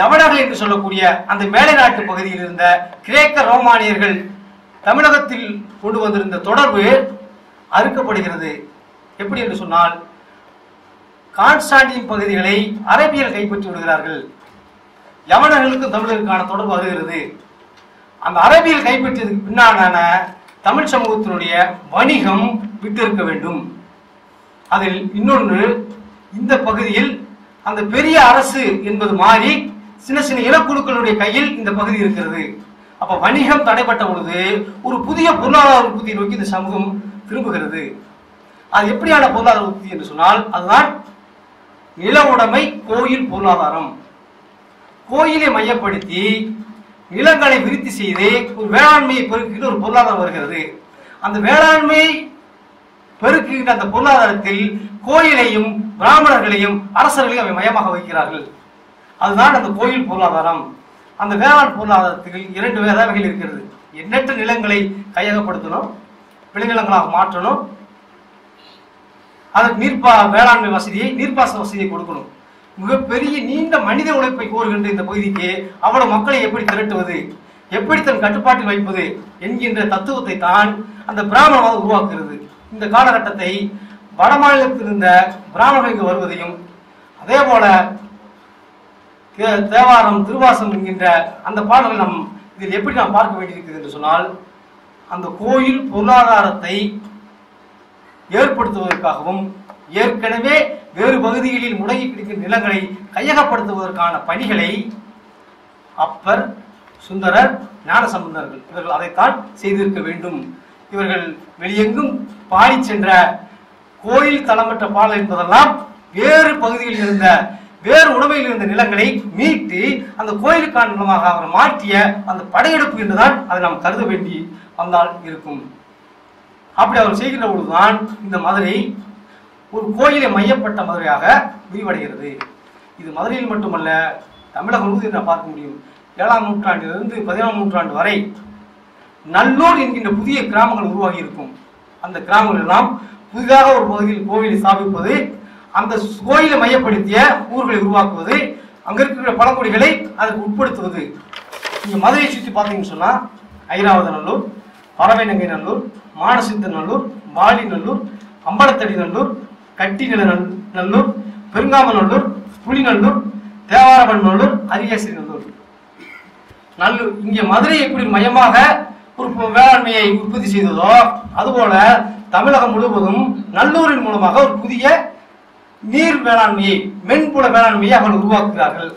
யவனர்கள் என்று சொல்லக்கூடிய அந்த மேலை நாட்டு பகுதியில் இருந்த கிரேக்க ரோமானியர்கள் தமிழகத்தில் கொண்டு வந்திருந்த தொடர்பு அறுக்கப்படுகிறது. எப்படி என்று சொன்னால் கான்ஸ்டாண்டின் பகுதிகளை அரபியல் கைப்பற்றி விடுகிறார்கள். யவனர்களுக்கும் தமிழருக்கான தொடர்பு வருகிறது அந்த அரபியல் கைப்பற்றியதுக்கு பின்னாலான தமிழ் சமூகத்தினுடைய வணிகம் விட்டிருக்க வேண்டும். அதில் இன்னொன்று இந்த பகுதியில் அந்த பெரிய அரசு என்பது மாறி சின்ன சின்ன இனக்குழுக்களுடைய கையில் இந்த பகுதி இருக்கிறது. அப்ப வணிகம் தடைப்பட்ட பொழுது ஒரு புதிய பொருளாதார உற்பத்தியை நோக்கி இந்த சமூகம் திரும்புகிறது. அது எப்படியான பொருளாதார உற்பத்தி என்று சொன்னால் அதுதான் நில உடைமை கோயில் பொருளாதாரம். கோயிலை மையப்படுத்தி நிலங்களை விருத்தி செய்து ஒரு வேளாண்மையை பெருக்கிட்டு ஒரு பொருளாதாரம் வருகிறது. அந்த வேளாண்மை பெருக்குகின்ற அந்த பொருளாதாரத்தில் கோயிலையும் பிராமணர்களையும் அரசர்களையும் அவை மையமாக வைக்கிறார்கள். அதுதான் அந்த கோயில் பொருளாதாரம். அந்த வேளாண் பொருளாதாரத்தில் இரண்டு வகைகள் இருக்கிறது. எண்ணற்ற நிலங்களை கையகப்படுத்தணும் விளைநிலங்களாக மாற்றணும். அதற்கு நீர்ப்பா வேளாண்மை வசதியை நீர்ப்பாசன வசதியை கொடுக்கணும். மிகப்பெரிய நீண்ட மனித உழைப்பை கோருகின்ற இந்த பகுதிக்கு அவ்வளவு மக்களை எப்படி திரட்டுவது எப்படி தன் கட்டுப்பாட்டில் வைப்பது என்கின்ற தத்துவத்தை தான் அந்த பிராமணவாதம் உருவாக்குகிறது. இந்த காலகட்டத்தை வட மாநிலத்தில் இருந்த பிராமணர்கள் வருவதையும் அதே போல தேவாரம் திருவாசம் என்கின்ற அந்த பாடலை நம் இதில் எப்படி நாம் பார்க்க வேண்டியிருக்குது என்று சொன்னால் அந்த கோயில் பொருளாதாரத்தை ஏற்படுத்துவதற்காகவும் ஏற்கனவே வேறு பகுதிகளில் முடங்கி கிடைக்கும் நிலங்களை கையகப்படுத்துவதற்கான பணிகளை அப்பர் சுந்தரர் ஞானசம்பந்தர்கள் இவர்கள் அதைத்தான் செய்திருக்க வேண்டும். இவர்கள் வெளியெங்கும் பாடி சென்ற கோயில் தளமற்ற பாடல் என்பதெல்லாம் வேறு பகுதியில் இருந்த வேறு உணவையில் இருந்த நிலங்களை மீட்டு அந்த கோயிலுக்கான நிலமாக அவர் மாற்றிய அந்த படையெடுப்பு என்றுதான் அதை நாம் கருத வேண்டி வந்தால் இருக்கும். அப்படி அவர் செய்கின்ற பொழுதுதான் இந்த மதுரை ஒரு கோயிலை மையப்பட்ட மதுரையாக விரிவடைகிறது. இது மதுரையில் மட்டுமல்ல தமிழகம் முழுவதும் நாம் பார்க்க முடியும். ஏழாம் நூற்றாண்டிலிருந்து பதினேழாம் நூற்றாண்டு வரை நல்லூர் என்கின்ற புதிய கிராமங்கள் உருவாகி இருக்கும். அந்த கிராமங்கள் எல்லாம் புதிதாக ஒரு பகுதியில் கோவிலை ஸ்தாபிப்பது அந்த கோயிலை மையப்படுத்திய ஊர்களை உருவாக்குவது அங்க இருக்கிற பழங்குடிகளை அதற்கு உட்படுத்துவது. நீங்க மதுரையை சுற்றி பாத்தீங்கன்னு சொன்னா ஐராவத நல்லூர் பறவைநங்கை நல்லூர் மானசித்த நல்லூர் வாலி நல்லூர் அம்பலத்தடி நல்லூர் கட்டிநில நல்- நல்லூர் பெருங்காமநல்லூர் புலிநல்லூர் தேவாரவன் நல்லூர் அரியசிரி நல்லூர் நல்லூர் இங்க மதுரை எப்படி மையமாக ஒரு வேளாண்மையை உற்பத்தி செய்ததோ அதுபோல தமிழகம் முழுவதும் நல்லூரின் மூலமாக ஒரு புதிய நீர் வேளாண்மையை மென்புல வேளாண்மையை அவர்கள் உருவாக்குகிறார்கள்.